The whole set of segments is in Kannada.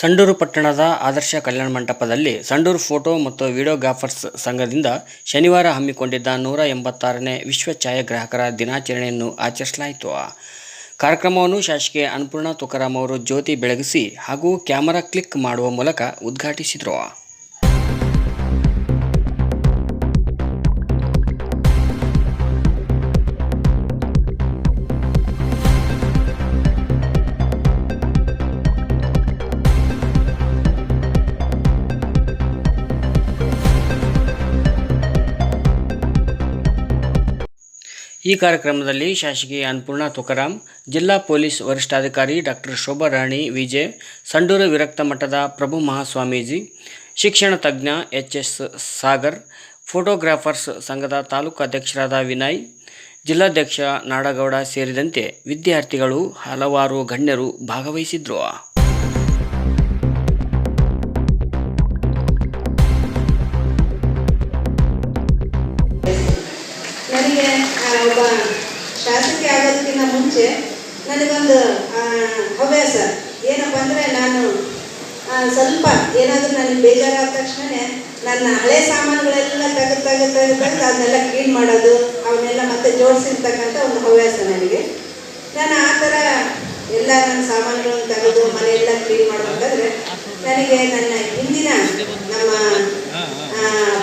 ಸಂಡೂರು ಪಟ್ಟಣದ ಆದರ್ಶ ಕಲ್ಯಾಣ ಮಂಟಪದಲ್ಲಿ ಸಂಡೂರು ಫೋಟೋ ಮತ್ತು ವಿಡಿಯೋಗ್ರಾಫರ್ಸ್ ಸಂಘದಿಂದ ಶನಿವಾರ ಹಮ್ಮಿಕೊಂಡಿದ್ದ ನೂರ ಎಂಬತ್ತಾರನೇ ವಿಶ್ವ ಛಾಯಾಗ್ರಾಹಕರ ದಿನಾಚರಣೆಯನ್ನು ಆಚರಿಸಲಾಯಿತು. ಕಾರ್ಯಕ್ರಮವನ್ನು ಶಾಸಕಿ ಅನ್ನಪೂರ್ಣ ತುಕಾರಾಮ್ ಅವರು ಜ್ಯೋತಿ ಬೆಳಗಿಸಿ ಹಾಗೂ ಕ್ಯಾಮರಾ ಕ್ಲಿಕ್ ಮಾಡುವ ಮೂಲಕ ಉದ್ಘಾಟಿಸಿದರು. ಈ ಕಾರ್ಯಕ್ರಮದಲ್ಲಿ ಶಾಸಕಿ ಅನ್ನಪೂರ್ಣ ತುಕಾರಾಮ್, ಜಿಲ್ಲಾ ಪೊಲೀಸ್ ವರಿಷ್ಠಾಧಿಕಾರಿ ಡಾಕ್ಟರ್ ಶೋಭಾ ರಾಣಿ ವಿಜಯ್ ಸಂಡೂರು ವಿರಕ್ತ ಮಠದ ಪ್ರಭು ಮಹಾಸ್ವಾಮೀಜಿ, ಶಿಕ್ಷಣ ತಜ್ಞ ಎಚ್ ಎಸ್ ಸಾಗರ್, ಫೋಟೋಗ್ರಾಫರ್ಸ್ ಸಂಘದ ತಾಲೂಕು ಅಧ್ಯಕ್ಷರಾದ ವಿನಯ್, ಜಿಲ್ಲಾಧ್ಯಕ್ಷ ನಾಡಗೌಡ ಸೇರಿದಂತೆ ವಿದ್ಯಾರ್ಥಿಗಳು ಹಲವಾರು ಗಣ್ಯರು ಭಾಗವಹಿಸಿದ್ರು. ಶಾಸಕಿ ಆಗೋದಕ್ಕಿಂತ ಮುಂಚೆ ನನಗೊಂದು ಹವ್ಯಾಸ. ಏನಪ್ಪ ಅಂದರೆ ನಾನು ಸ್ವಲ್ಪ ಏನಾದರೂ ನನಗೆ ಬೇಜಾರಾದ ತಕ್ಷಣ ನನ್ನ ಹಳೆ ಸಾಮಾನುಗಳೆಲ್ಲ ತೆಗೆದು ತೆಗೆದು ತೆಗೆದು ಅದನ್ನೆಲ್ಲ ಕ್ಲೀನ್ ಮಾಡೋದು, ಅವನ್ನೆಲ್ಲ ಮತ್ತೆ ಜೋಡಿಸಿರ್ತಕ್ಕಂಥ ಒಂದು ಹವ್ಯಾಸ ನನಗೆ. ನಾನು ಆ ಥರ ಎಲ್ಲ ನನ್ನ ಸಾಮಾನುಗಳನ್ನು ತೆಗೆದು ಮನೆಯೆಲ್ಲ ಕ್ಲೀನ್ ಮಾಡಬೇಕಾದ್ರೆ ನನಗೆ ನನ್ನ ಹಿಂದಿನ ನಮ್ಮ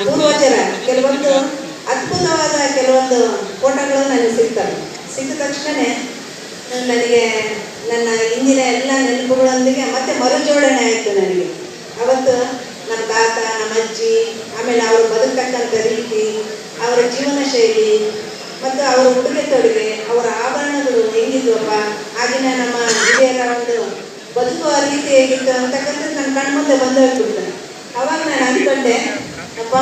ಪೂರ್ವಜರ ಕೆಲವೊಂದು ಅದ್ಭುತವಾದ ಕೆಲವೊಂದು ಫೋಟೋಗಳು ನನಗೆ ಸಿಗ್ತವೆ. ಸಿಕ್ಕ ತಕ್ಷಣ ನನಗೆ ನನ್ನ ಹಿಂದಿನ ಎಲ್ಲ ನೆನಪುಗಳೊಂದಿಗೆ ಮತ್ತೆ ಮರುಜೋಡಣೆ ಆಯಿತು ನನಗೆ. ಅವತ್ತು ನಮ್ಮ ತಾತ, ನಮ್ಮ ಅಜ್ಜಿ, ಆಮೇಲೆ ಅವರು ಬದುಕತಕ್ಕಂಥ ರೀತಿ, ಅವರ ಜೀವನ ಶೈಲಿ, ಮತ್ತು ಅವರ ಉಡುಗೆ ತೊಡುಗೆ, ಅವರ ಆಭರಣಗಳು ಹೆಂಗಿದ್ವಪ್ಪ ಆಗಿನ ನಮ್ಮ ಹಿರಿಯರ ಒಂದು ಬದುಕುವ ರೀತಿ ಹೇಗಿತ್ತು ಅಂತಕ್ಕಂಥದ್ದು ನನ್ನ ಕಣ್ಮುಂದೆ ಬಂದು ಹೋಗ್ಬಿಡ್ತು ಅವಾಗ ನಾನು ಅಂದ್ಕೊಂಡೆ, ಅಪ್ಪ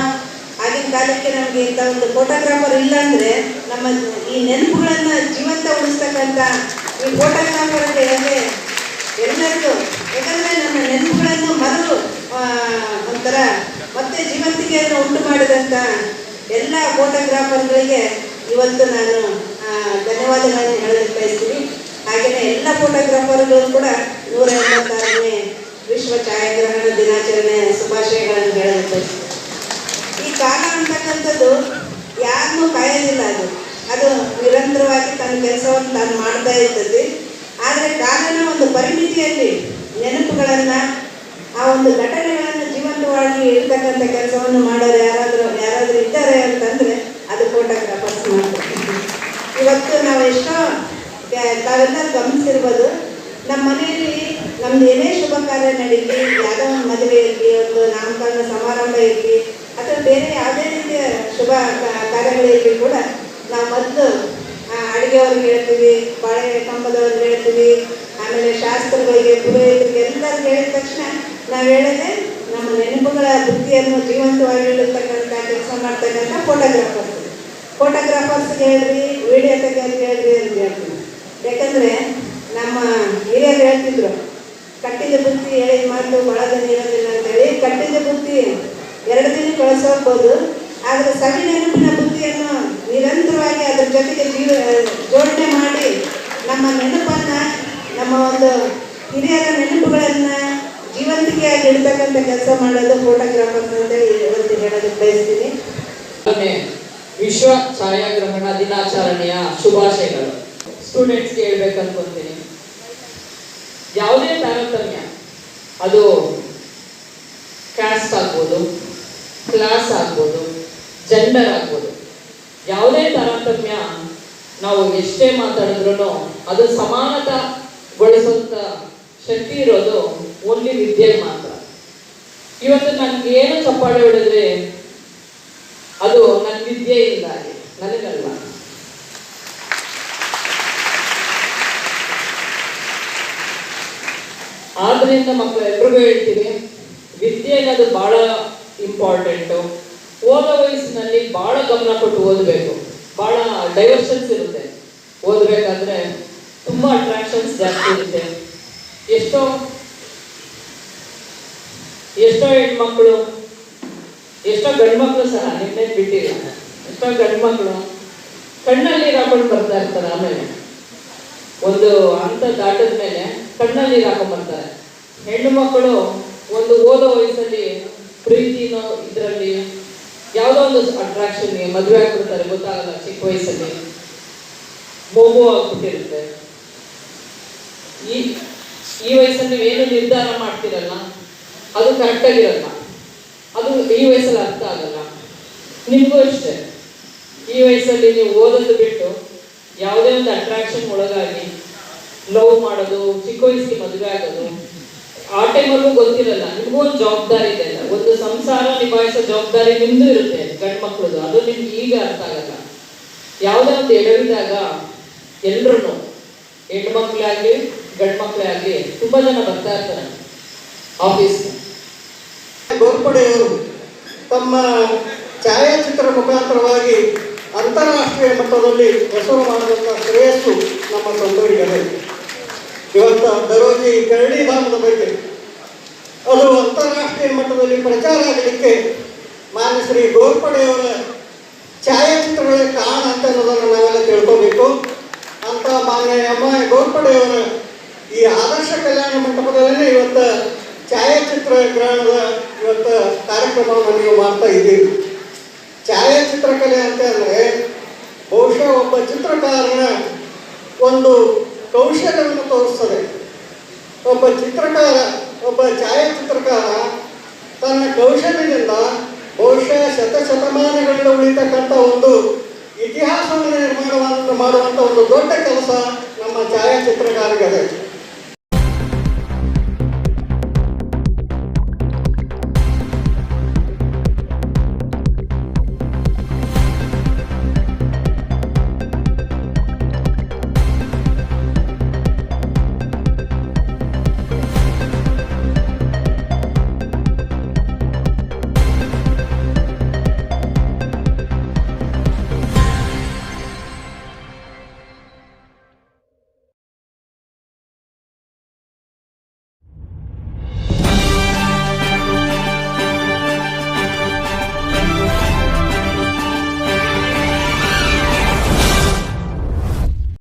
ಆಗಿನ ಕಾಲಕ್ಕೆ ನಮಗೆ ಇಂಥ ಒಂದು ಫೋಟೋಗ್ರಾಫರ್ ಇಲ್ಲ ಅಂದರೆ ನಮ್ಮ ಈ ನೆನಪುಗಳನ್ನು ಜೀವಂತ ಉಳಿಸ್ತಕ್ಕಂಥ ಈ ಫೋಟೋಗ್ರಾಫರ್ಗೆ ಹೇಗೆ ಎಲ್ಲರಿಗೂ ಯಾಕಂದರೆ ನಮ್ಮ ನೆನಪುಗಳನ್ನು ಮರು ಆ, ಒಂಥರ ಮತ್ತೆ ಜೀವಂತಿಕೆಯನ್ನು ಉಂಟು ಮಾಡಿದಂಥ ಎಲ್ಲ ಫೋಟೋಗ್ರಾಫರ್ಗಳಿಗೆ ಇವತ್ತು ನಾನು ಧನ್ಯವಾದಗಳನ್ನು ಹೇಳಲು ಬಯಸ್ತೀನಿ. ಹಾಗೆಯೇ ಎಲ್ಲ ಫೋಟೋಗ್ರಾಫರ್ಗಳು ಕೂಡ ನೂರ ಎಂಬತ್ತಾರನೇ ವಿಶ್ವ ಛಾಯಾಗ್ರಹಣ ದಿನಾಚರಣೆ ಶುಭಾಶಯಗಳನ್ನು ಹೇಳಲು ಬಯಸ್ತೀನಿ. ಕಾಲ ಅಂತಕ್ಕಂಥದ್ದು ಯಾರನ್ನೂ ಕಾಯೋದಿಲ್ಲ ಅದು. ಅದು ನಿರಂತರವಾಗಿ ತನ್ನ ಕೆಲಸವನ್ನು ತಾನು ಮಾಡ್ತಾ ಇರ್ತದೆ ಆದರೆ ಕಾಲನ ಒಂದು ಪರಿಮಿತಿಯಲ್ಲಿ ನೆನಪುಗಳನ್ನು, ಆ ಒಂದು ಘಟನೆಗಳನ್ನು ಜೀವಂತವಾಗಿ ಇರ್ತಕ್ಕಂಥ ಕೆಲಸವನ್ನು ಮಾಡೋರು ಯಾರಾದರೂ ಯಾರಾದರೂ ಇದ್ದಾರೆ ಅಂತಂದರೆ ಅದು ಫೋಟೋಗ್ರಾಫರ್ಸ್ ಮಾಡ್ತಾರೆ ಇವತ್ತು ನಾವು ಎಷ್ಟೋ ತಾವೆಲ್ಲ ಗಮನಿಸಿರ್ಬೋದು, ನಮ್ಮ ಮನೆಯಲ್ಲಿ ನಮ್ದು ಏನೇ ಶುಭ ಕಾರ್ಯ ನಡೀಲಿ, ಯಾವುದೋ ಒಂದು ಮದುವೆ ಇರಲಿ, ಒಂದು ನಾಮಕರಣ ಸಮಾರಂಭ ಇರಲಿ ಅಥವಾ ಬೇರೆ ಯಾವುದೇ ರೀತಿಯ ಶುಭ ಕಾರ್ಯಗಳಲ್ಲಿ ಕೂಡ ನಾವು ಮೊದಲು ಅಡುಗೆಯವ್ರಿಗೆ ಹೇಳ್ತೀವಿ, ಬಾಳೆ ಕಂಬದವ್ರಿಗೆ ಹೇಳ್ತೀವಿ, ಆಮೇಲೆ ಶಾಸ್ತ್ರಗಳಿಗೆ, ಪುರೋಹಿತರಿಗೆ ಎಲ್ಲರಿಗೂ ಹೇಳಿದ ತಕ್ಷಣ ನಾವು ಹೇಳೋದೇ ನಮ್ಮ ನೆನಪುಗಳ ಬುದ್ಧಿಯನ್ನು ಜೀವಂತವಾಗಿ ಇಡತಕ್ಕಂಥ ಕೆಲಸ ಮಾಡ್ತಕ್ಕಂಥ ಫೋಟೋಗ್ರಾಫರ್ಸ್ ಫೋಟೋಗ್ರಾಫರ್ಸ್ಗೆ ಹೇಳ್ರಿ ವಿಡಿಯೋ ತೆಗೆಯೋರಿಗೆ ಹೇಳ್ರಿ ಅಂತ ಹೇಳ್ತೀನಿ ಯಾಕಂದರೆ ನಮ್ಮ ಹಿರಿಯರು ಹೇಳ್ತಿದ್ರು, ಕಟ್ಟಿದ ಬುತ್ತಿ ಹೇಳಿದ ಮಾತು ಒಳಗೆ ನೀರೋದಿಲ್ಲ ಅಂತೇಳಿ ಕಟ್ಟಿದ ಬುತ್ತಿ ಎರಡು ದಿನ ಕಳಿಸೋಗ್ಬೋದು ಆದರೆ ಸವಿ ನೆನಪಿನ ಬುದ್ಧಿಯನ್ನು ನಿರಂತರವಾಗಿ ಅದರ ಜೊತೆಗೆ ಜೀವ ಜೋಡಣೆ ಮಾಡಿ ನಮ್ಮ ನೆನಪನ್ನು, ನಮ್ಮ ಒಂದು ಹಿರಿಯರ ನೆನಪುಗಳನ್ನು ಜೀವಂತಿಕೆಯಾಗಿ ಇಡ್ತಕ್ಕಂಥ ಕೆಲಸ ಮಾಡೋದು ಫೋಟೋಗ್ರಾಫರ್ಸ್ ಅಂತ ಹೇಳಿ ಹೇಳೋದಕ್ಕೆ ಬಯಸ್ತೀನಿ. ವಿಶ್ವ ಛಾಯಾಗ್ರಹಣ ದಿನಾಚರಣೆಯ ಶುಭಾಶಯಗಳು. ಸ್ಟೂಡೆಂಟ್ಸ್ಗೆ ಹೇಳ್ಬೇಕು ಅನ್ಕೊಂತೀನಿ. ಯಾವುದೇ ತಾರತಮ್ಯ, ಅದು ಕ್ಯಾಸ್ಟ್ ಆಗ್ಬೋದು ಕ್ಲಾಸ್ ಆಗ್ಬೋದು ಜೆಂಡರ್ ಆಗ್ಬೋದು, ಯಾವುದೇ ತಾರತಮ್ಯ ನಾವು ಎಷ್ಟೇ ಮಾತಾಡಿದ್ರು ಅದು ಸಮಾನತಗೊಳಿಸುವಂಥ ಶಕ್ತಿ ಇರೋದು ಓನ್ಲಿ ವಿದ್ಯೆ ಮಾತ್ರ. ಇವತ್ತು ನನ್ಗೆ ಏನು ಚಪ್ಪಾಳೆ ಹೊಡೆದ್ರೆ ಅದು ನನ್ನ ವಿದ್ಯೆಯಿಂದಾಗಿ ನನಗಲ್ಲ ಆದ್ರಿಂದ ಮಕ್ಕಳು ಎಲ್ರಿಗೂ ಹೇಳ್ತೀನಿ, ವಿದ್ಯೆ ಅನ್ನೋದು ಬಹಳ ಇಂಪಾರ್ಟೆಂಟು ಓದೋ ವಯಸ್ಸಿನಲ್ಲಿ ಬಹಳ ಗಮನ ಕೊಟ್ಟು ಓದಬೇಕು. ಬಹಳ ಡೈವರ್ಷನ್ಸ್ ಇರುತ್ತೆ. ಓದಬೇಕಾದ್ರೆ ತುಂಬಾ ಅಟ್ರಾಕ್ಷನ್ಸ್ ಜಾಸ್ತಿ ಇರುತ್ತೆ. ಎಷ್ಟೋ ಎಷ್ಟೋ ಹೆಣ್ಮಕ್ಳು, ಎಷ್ಟೋ ಗಂಡ್ಮಕ್ಳು ಸಹ ನಿನ್ನೆ ಬಿಟ್ಟಿಲ್ಲ. ಎಷ್ಟೋ ಗಂಡ್ಮಕ್ಳು ಕಣ್ಣಲ್ಲಿ ಹಾಕೊಂಡು ಬರ್ತಾ ಇರ್ತಾರೆ ಆಮೇಲೆ. ಒಂದು ಹಂತ ದಾಟದ ಮೇಲೆ ಕಣ್ಣಲ್ಲಿ ಹಾಕೊಂಡ್ ಬರ್ತಾರೆ. ಹೆಣ್ಣು ಮಕ್ಕಳು ಒಂದು ಓದೋ ವಯಸ್ಸಲ್ಲಿ ಪ್ರೀತಿನೋ ಇದರಲ್ಲಿ ಯಾವುದೋ ಒಂದು ಅಟ್ರಾಕ್ಷನ್ ಮದುವೆ ಆಗ್ಬಿಡ್ತಾರೆ, ಗೊತ್ತಾಗಲ್ಲ, ಚಿಕ್ಕ ವಯಸ್ಸಲ್ಲಿ. ಮಗು ಆಗ್ಬಿಟ್ಟಿರುತ್ತೆ. ಈ ಈ ವಯಸ್ಸಲ್ಲಿ ಏನು ನಿರ್ಧಾರ ಮಾಡ್ತಿರಲ್ಲ, ಅದು ಕರೆಕ್ಟಾಗಿರಲ್ಲ ಅದು ಈ ವಯಸ್ಸಲ್ಲಿ ಅರ್ಥ ಆಗಲ್ಲ. ನಿಮಗೂ ಅಷ್ಟೇ. ಈ ವಯಸ್ಸಲ್ಲಿ ನೀವು ಓದೋದು ಬಿಟ್ಟು ಯಾವುದೇ ಒಂದು ಅಟ್ರಾಕ್ಷನ್ ಒಳಗಾಗಿ ಲವ್ ಮಾಡೋದು, ಚಿಕ್ಕ ವಯಸ್ಸಿಗೆ ಮದುವೆ ಆಗೋದು, ಆ ಟೈಮಲ್ಲೂ ಗೊತ್ತಿರಲ್ಲ. ನಿಮಗೂ ಒಂದು ಜವಾಬ್ದಾರಿ ಇದೆ. ಒಂದು ಸಂಸಾರ ನಿಭಾಯಿಸೋ ಜವಾಬ್ದಾರಿ ನಿಮ್ದು ಇರುತ್ತೆ, ಗಂಡು ಮಕ್ಕಳದು ಅದು ನಿಮ್ಗೆ ಈಗ ಅರ್ಥ ಆಗಲ್ಲ. ಯಾವುದೇ ಒಂದು ಎಡವಿದಾಗ ಎಲ್ರು ಮಕ್ಕಳೇ ಆಗಲಿ, ಗಂಡು ಮಕ್ಕಳೇ ಆಗಲಿ, ತುಂಬಾ ಜನ ಬರ್ತಾ ಇರ್ತಾರೆ ಆಫೀಸ್ ಗೋರ್ಪಡೆಯವರು ತಮ್ಮ ಛಾಯಾಚಿತ್ರ ಮುಖಾಂತರವಾಗಿ ಅಂತಾರಾಷ್ಟ್ರೀಯ ಮಟ್ಟದಲ್ಲಿ ಹೆಸರು ಮಾಡುವಂಥ ಶ್ರೇಯಸ್ಸು ನಮ್ಮ ಸಂದೂರಿಗರೇ ಇವತ್ತು ದರೋಜಿ ಕರಡಿ ಧಾಮದ ಬಗ್ಗೆ ಅದು ಅಂತಾರಾಷ್ಟ್ರೀಯ ಮಟ್ಟದಲ್ಲಿ ಪ್ರಚಾರ ಆಗಲಿಕ್ಕೆ ಮಾನ್ಯ ಶ್ರೀ ಗೋರ್ಪಡೆಯವರ ಛಾಯಾಚಿತ್ರಗಳೇ ಕಾರಣ ಅಂತ ಅನ್ನೋದನ್ನು ನಾವೆಲ್ಲ ತಿಳ್ಕೋಬೇಕು. ಅಂತ ಮಾನ್ಯ ಎಂ ಐ ಗೋರ್ಪಡೆಯವರ ಈ ಆದರ್ಶ ಕಲ್ಯಾಣ ಮಂಟಪದಲ್ಲಿ ಇವತ್ತು ಛಾಯಾಚಿತ್ರ ಗ್ರಹಣದ ಇವತ್ತು ಕಾರ್ಯಕ್ರಮವನ್ನು ನೀವು ಮಾಡ್ತಾ ಇದ್ದೀವಿ ಛಾಯಾಚಿತ್ರಕಲೆ ಅಂತ ಅಂದರೆ ಬಹುಶಃ ಒಬ್ಬ ಚಿತ್ರಕಾರನ ಒಂದು ಕೌಶಲ್ಯವನ್ನು ತೋರಿಸ್ತದೆ. ಒಬ್ಬ ಚಿತ್ರಕಾರ ಒಬ್ಬ ಛಾಯಾಚಿತ್ರಕಾರ ತನ್ನ ಕೌಶಲ್ಯದಿಂದ ಬಹುಶಃ ಶತಶತಮಾನಗಳಿಂದ ಉಳಿತಕ್ಕಂಥ ಒಂದು ಇತಿಹಾಸವನ್ನು ನಿರ್ಮಾಣವನ್ನು ಮಾಡುವಂಥ ಒಂದು ದೊಡ್ಡ ಕೆಲಸ